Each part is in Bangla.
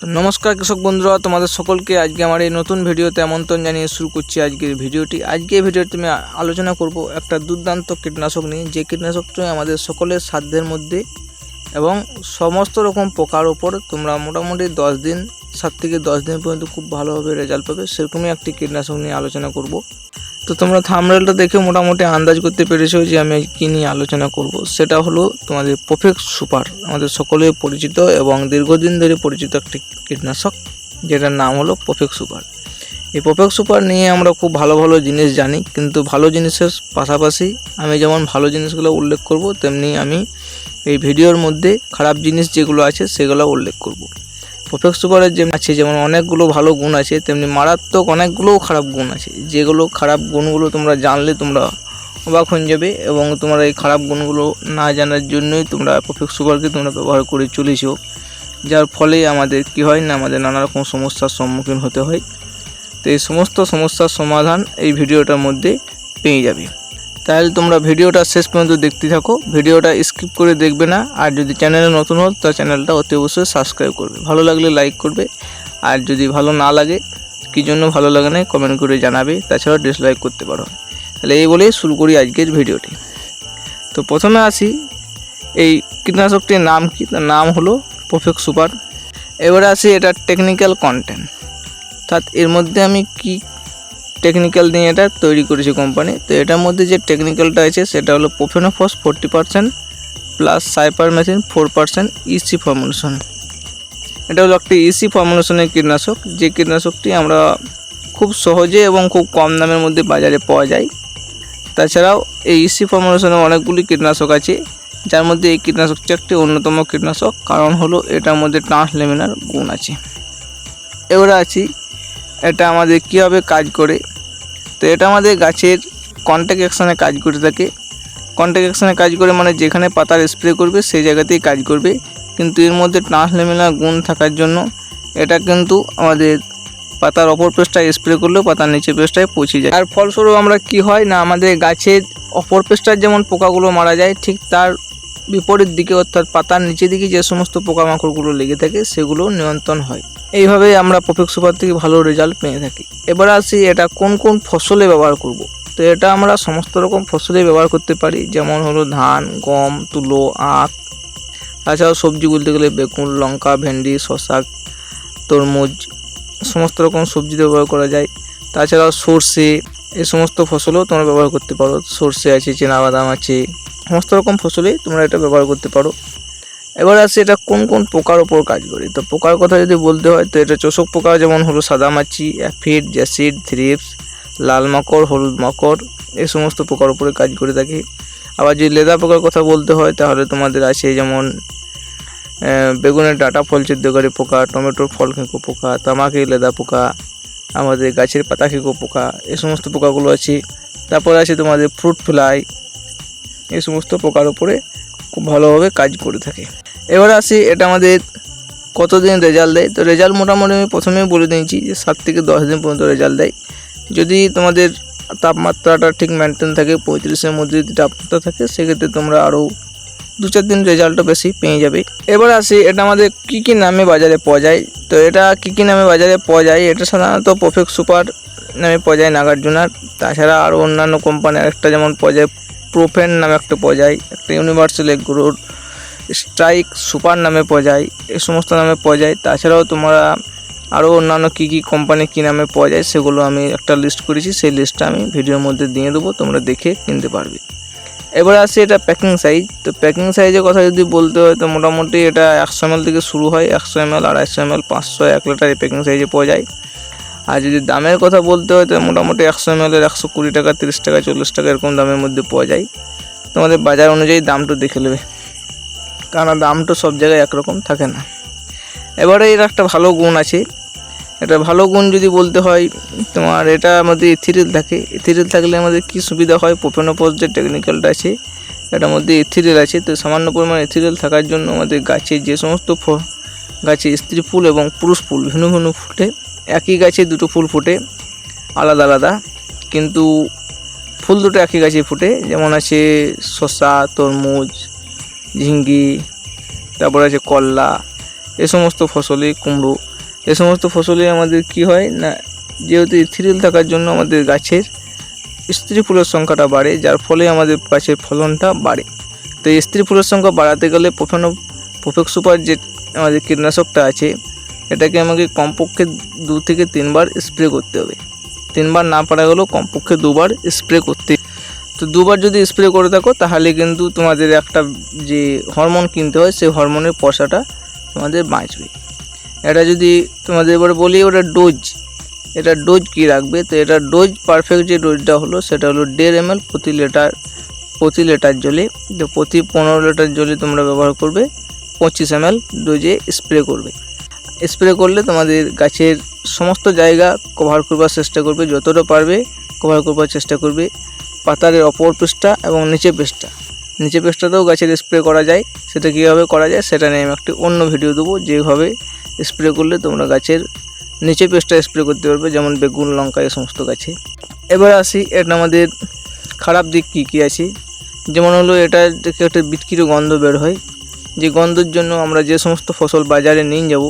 নমস্কার কৃষক বন্ধুরা, তোমাদের সকলকে আজকে আমার এই নতুন ভিডিওতে আমন্ত্রণ জানিয়ে শুরু করছি আজকের ভিডিওটি। আজকে ভিডিওতে আমি আলোচনা করব একটা দুর্দান্ত কীটনাশক নিয়ে। যে কীটনাশকটি আমাদের সকলের সাধ্যের মধ্যে এবং সমস্ত রকম পোকার ওপর তোমরা মোটামুটি দশ দিন, সাত থেকে দশ দিন পর্যন্ত খুব ভালোভাবে রেজাল্ট পাবে, সেরকমই একটি কীটনাশক নিয়ে আলোচনা করব। তো তোমরা থামরেলটা দেখে মোটামুটি আন্দাজ করতে পেরেছ যে আমি কী নিয়ে আলোচনা করব। সেটা হলো তোমাদের প্রফেক্ট সুপার আমাদের সকলেই পরিচিত এবং দীর্ঘদিন ধরে পরিচিত একটি কীটনাশক, যেটার নাম হলো প্রফেক্ট সুপার এই প্রফেক্ট সুপার নিয়ে আমরা খুব ভালো ভালো জিনিস জানি, কিন্তু ভালো জিনিসের পাশাপাশি আমি যেমন ভালো জিনিসগুলো উল্লেখ করব, তেমনি আমি এই ভিডিওর মধ্যে খারাপ জিনিস যেগুলো আছে সেগুলো উল্লেখ করব। প্রফেক্ট সুপারের যে আছে, যেমন অনেকগুলো ভালো গুণ আছে, তেমনি মারাত্মক অনেকগুলোও খারাপ গুণ আছে। যেগুলো খারাপ গুণগুলো তোমরা জানলে তোমরা অবাক হয়ে যাবে এবং তোমরা এই খারাপ গুণগুলো না জানার জন্যই তোমরা প্রফেক্ট সুপারকে তোমরা ব্যবহার করে চলেছো। যার ফলে আমাদের কি হয় না, আমাদের নানা রকম সমস্যার সম্মুখীন হতে হয়। তো এই সমস্ত সমস্যার সমাধান এই ভিডিওটার মধ্যে পেয়ে যাবে। তাহলে তোমরা ভিডিওটা শেষ পর্যন্ত দেখতে থাকো। ভিডিওটা স্কিপ করে দেখবে না। আর যদি চ্যানেলে নতুন হও তো চ্যানেলটা অতি অবশ্যই সাবস্ক্রাইব করবে। ভালো লাগলে লাইক করবে। আর যদি ভালো না লাগে, কী জন্য ভালো লাগে না কমেন্ট করে জানাবে। তাছাড়াও ডিসলাইক করতে পারো। তাহলে এই বলেই শুরু করি আজকের ভিডিওটি। তো প্রথমে আসি, এই কীটনাশকটির নাম কি? তার নাম হলো প্রফেক্ট সুপার এবারে আসি এটা টেকনিক্যাল কন্টেন্ট অর্থাৎ এর মধ্যে আমি কি টেকনিক্যাল নিয়ে এটা তৈরি করেছি কোম্পানি তো এটার মধ্যে যে টেকনিক্যালটা আছে, সেটা হলো profenofos forty percent plus cypermethrin four percent EC formulation এটা হলো একটি ইসি ফর্মুলেশনের কীটনাশক। যে কীটনাশকটি আমরা খুব সহজে এবং খুব কম দামের মধ্যে বাজারে পাওয়া যায়। তাছাড়াও এই ইসি ফর্মুলেশনে অনেকগুলি কীটনাশক আছে। যার মধ্যে এই কীটনাশকটি একটি অন্যতম কীটনাশক। কারণ হলো এটার মধ্যে ট্রান্সলেমিনার গুণ আছে। এবারে আছি, এটা আমাদের কীভাবে কাজ করে? তো এটা আমাদের গাছের কন্ট্যাক্ট অ্যাকশানে কাজ করে থাকে। কন্ট্যাক্ট অ্যাকশানে কাজ করে মানে যেখানে পাতার স্প্রে করবে, সেই জায়গাতেই কাজ করবে। কিন্তু এর মধ্যে ট্রান্সলেমিনার গুণ থাকার জন্য এটা কিন্তু আমাদের পাতার অপর পেস্টায় স্প্রে করলেও পাতার নিচে পেস্টায় পৌঁছে যায়। আর ফলস্বরূপ আমরা কি হয় না, আমাদের গাছের অপর পেস্টার যেমন পোকাগুলো মারা যায়, ঠিক তার বিপরীত দিকে অর্থাৎ পাতার নিচে দিকে যে সমস্ত পোকামাকড়গুলো লেগে থাকে, সেগুলো নিয়ন্ত্রণ হয়। এইভাবেই আমরা প্রফেক্ট সুপার থেকে ভালো রেজাল্ট পেয়ে থাকি। এবার আসি এটা কোন কোন ফসলে ব্যবহার করব। তো এটা আমরা সমস্ত রকম ফসলে ব্যবহার করতে পারি, যেমন হলো ধান, গম, তুলো, আখ। তাছাড়াও সবজি বলতে গেলে বেগুন, লঙ্কা, ভেন্ডি শশা তরমুজ, সমস্ত রকম সবজিতে ব্যবহার করা যায়। তাছাড়াও সর্ষে এই সমস্ত ফসলও তোমরা ব্যবহার করতে পারো। সর্ষে আছে বাদাম আছে সমস্ত রকম ফসলেই তোমরা এটা ব্যবহার করতে পারো। এবার আসছে এটা কোন কোন পোকার ওপর কাজ করে। তো পোকার কথা যদি বলতে হয়, তো এটা চোষক পোকা যেমন হলো সাদামাছি, অ্যাফিড জ্যাসিড থ্রিপস, লাল মাকড়, হলুদ মাকড়, এই সমস্ত পোকার উপরে কাজ করে থাকে। আবার যদি লেদা পোকার কথা বলতে হয়, তাহলে তোমাদের আছে যেমন বেগুনের ডাটা ফল ছিদ্রকারী পোকা, টমেটোর ফল খেঁকো পোকা তামাকে লেদা পোকা, আমাদের গাছের পাতা খেঁকো পোকা, এই সমস্ত পোকাগুলো আছে। তারপরে আছে তোমাদের ফ্রুট ফ্লাই এই সমস্ত পোকার উপরে খুব ভালোভাবে কাজ করে থাকে। এবার আসি, এটা আমাদের কতদিন রেজাল্ট দেয়? তো রেজাল্ট মোটামুটি আমি প্রথমেই বলে দিয়েছি যে সাত থেকে দশ দিন পর্যন্ত রেজাল্ট দেয়। যদি তোমাদের তাপমাত্রাটা ঠিক মেনটেন থাকে, পঁয়ত্রিশের মধ্যে যদি তাপমাত্রা থাকে, সেক্ষেত্রে তোমরা আরও দু চার দিন রেজাল্টটা বেশি পেয়ে যাবে। এবার আসি, এটা আমাদের কী কী নামে বাজারে পাওয়া যায়? তো এটা কী কী নামে বাজারে পাওয়া যায়? এটা সাধারণত পারফেক্ট সুপার নামে পাওয়া যায় নাগার্জুনার। তাছাড়া আরও অন্যান্য কোম্পানির একটা যেমন পাওয়া যায় প্রোফেন নামে একটা পাওয়া যায়, একটা ইউনিভার্সাল এগ্রোর স্ট্রাইক সুপার নামে পাওয়া যায় এই সমস্ত নামে পাওয়া যায়। তাছাড়াও তোমরা আরও অন্যান্য কী কী কোম্পানি কী নামে পাওয়া যায় সেগুলো আমি একটা লিস্ট করেছি, সেই লিস্টটা আমি ভিডিওর মধ্যে দিয়ে দেবো, তোমরা দেখে কিনতে পারবে। এবার আসি এটা প্যাকিং সাইজ তো প্যাকিং সাইজের কথা যদি বলতে হয়, তো মোটামুটি এটা একশো এম থেকে শুরু হয়, একশো এম এল আড়াইশো এম এল পাঁচশো, এক লিটার এই প্যাকিং সাইজে পাওয়া যায়। আর যদি দামের কথা বলতে হয়, তো মোটামুটি একশো এম এলের একশো কুড়ি টাকা, তিরিশ টাকা, চল্লিশ টাকা এরকম দামের মধ্যে পাওয়া যায়। তোমাদের বাজার অনুযায়ী দামটা দেখে নেবে। কারণ দামটা সব জায়গায় একরকম থাকে না। এবারে এর একটা ভালো গুণ আছে। এটা ভালো গুণ যদি বলতে হয়, তোমার এটা আমাদের ইথিরিল থাকে। ইথিরিল থাকলে আমাদের কি সুবিধা হয়? প্রোপেনোপস যে টেকনিক্যালটা আছে, এটার মধ্যে ইথিরিল আছে। তো সামান্য পরিমাণ ইথিরিল থাকার জন্য আমাদের গাছে যে সমস্ত গাছে স্ত্রী ফুল এবং পুরুষ ফুল, ভিন্ন ভিন্ন ফুটে, একই গাছে দুটো ফুল ফুটে, আলাদা আলাদা। কিন্তু ফুল দুটো একই গাছে ফুটে, যেমন আছে শসা, তরমুজ, ঝিঙ্গি, তারপর আছে করলা এ সমস্ত ফসলে কুমড়ো। এ সমস্ত ফসলে আমাদের কি হয় না, যেহেতু ইথিরিল থাকার জন্য আমাদের গাছের স্ত্রী ফুলের সংখ্যাটা বাড়ে, যার ফলে আমাদের গাছের ফলনটা বাড়ে। তো স্ত্রী ফুলের সংখ্যা বাড়াতে গেলে প্রথমে প্রফেক্ট সুপার যে আমাদের কীটনাশকটা আছে, এটাকে আমাকে কমপক্ষে দু থেকে তিনবার স্প্রে করতে হবে। তিনবার না পারা গেলেও কমপক্ষে দুবার স্প্রে করতে। তো দুবার যদি স্প্রে করে থাকো, তাহলে কিন্তু তোমাদের একটা যে হরমোন কিনতে হয়, সেই হরমোনের পয়সাটা তোমাদের বাঁচবে। এটা যদি তোমাদের এবার বলি, ওটা ডোজ। এটা ডোজ কী রাখবে? তো এটা ডোজ, পারফেক্ট যে ডোজটা হলো, সেটা হলো দেড় এম প্রতি লিটার প্রতি লিটার জলে। তো প্রতি পনেরো লিটার জলে তোমরা ব্যবহার করবে। পঁচিশ এম ডোজে স্প্রে করবে। স্প্রে করলে তোমাদের গাছের সমস্ত জায়গা কভার করবার চেষ্টা করবে, যতটা পারবে কভার করবার চেষ্টা করবে। পাতার অপর পৃষ্ঠা এবং নিচে পৃষ্ঠা। নিচে পৃষ্ঠাতেও গাছের স্প্রে করা যায়, সেটা কীভাবে করা যায় সেটা নিয়ে আমি একটি অন্য ভিডিও দেবো, যেভাবে স্প্রে করলে তোমরা গাছের নিচে পেস্টটা স্প্রে করতে পারবে, যেমন বেগুন, লঙ্কা, এই সমস্ত গাছে। এবার আসি, এটা আমাদের খারাপ দিক কী কী আছে? যেমন হলো, এটা থেকে একটা বিটকিরে গন্ধ বের হয়। যে গন্ধের জন্য আমরা যে সমস্ত ফসল বাজারে নিয়ে যাব,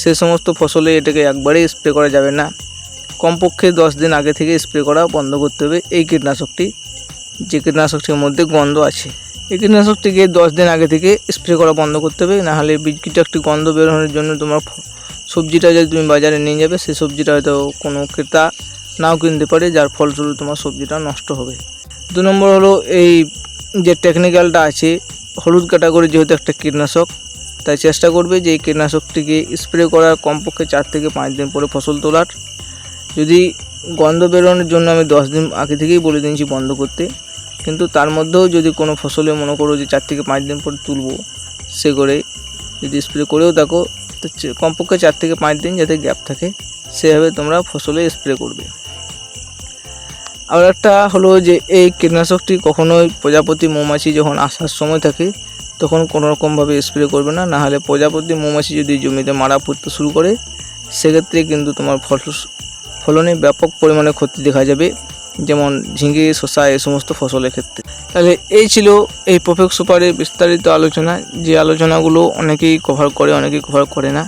সে সমস্ত ফসলে এটাকে একবারেই স্প্রে করা যাবে না। কমপক্ষে দশ দিন আগে থেকে স্প্রে করা বন্ধ করতে হবে এই কীটনাশকটি, যে কীটনাশকটির মধ্যে গন্ধ আছে। এই কীটনাশকটিকে দশ দিন আগে থেকে স্প্রে করা বন্ধ করতে হবে নাহলে বিটকিটা একটি গন্ধ বেরোনোর জন্য তোমার সবজিটা যদি তুমি বাজারে নিয়ে যাবে সেই সবজিটা হয়তো কোনো ক্রেতা নাও কিনতে পারে, যার ফলস্বরূপ তোমার সবজিটা নষ্ট হবে। দু নম্বর হলো এই যে টেকনিক্যালটা আছে হলুদ ক্যাটাগরি যেহেতু একটা কীটনাশক, তাই চেষ্টা করবে যে এই কীটনাশকটিকে স্প্রে করার কমপক্ষে চার থেকে পাঁচ দিন পরে ফসল তোলার। যদি গন্ধ বেরোনোর জন্য আমি দশ দিন আগে থেকেই বলে দিয়েছি বন্ধ করতে, কিন্তু তার মধ্যেও যদি কোনো ফসলে মনে করো যে চার থেকে পাঁচ দিন পরে তুলবো, সে করে যদি স্প্রে করেও থাকো তো কমপক্ষে চার থেকে পাঁচ দিন যাতে গ্যাপ থাকে, সেভাবে তোমরা ফসলে স্প্রে করবে। আর একটা হলো যে এই কীটনাশকটি কখনোই প্রজাপতি মৌমাছি যখন আসার সময় থাকে, তখন কোনো রকমভাবে স্প্রে করবে না। নাহলে প্রজাপতি মৌমাছি যদি জমিতে মারা পড়তে শুরু করে, সেক্ষেত্রে কিন্তু তোমার ফল ফলনে ব্যাপক পরিমাণে ক্ষতি দেখা যাবে। যেমন ঝিঙে, শসা এই সমস্ত ফসলের ক্ষেত্রে। তাহলে এই ছিল এই প্রফেক্ট সুপারের বিস্তারিত আলোচনা। যে আলোচনাগুলো অনেকেই কভার করে, অনেকেই কভার করে না।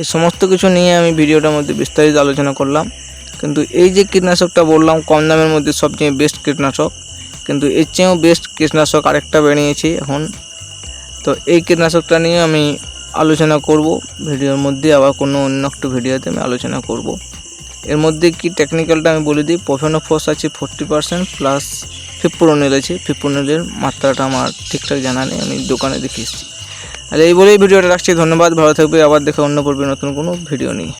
এই সমস্ত কিছু নিয়ে আমি ভিডিওটার মধ্যে বিস্তারিত আলোচনা করলাম। কিন্তু এই যে কীটনাশকটা বললাম, কম দামের মধ্যে সবচেয়ে বেস্ট কীটনাশক। কিন্তু এর চেয়েও বেস্ট কীটনাশক আরেকটা বেরিয়েছে এখন। তো এই কীটনাশকটা নিয়ে আমি আলোচনা করব। ভিডিওর মধ্যে আবার কোনো অন্য একটা ভিডিওতে আমি আলোচনা করব। এর মধ্যে কি টেকনিক্যালটা আমি বলে দিই, প্রফেনোফস আছে ফোরটি পার্সেন্ট প্লাস ফিপ্রোনিল আছে। ফিপ্রোনিলের মাত্রাটা আমার ঠিকঠাক জানা নেই, আমি দোকানে দেখে এসেছি। আর এই বলেই ভিডিওটা রাখছি, ধন্যবাদ, ভালো থাকবে, আবার দেখা অন্য করবে নতুন কোনো ভিডিও নিয়ে।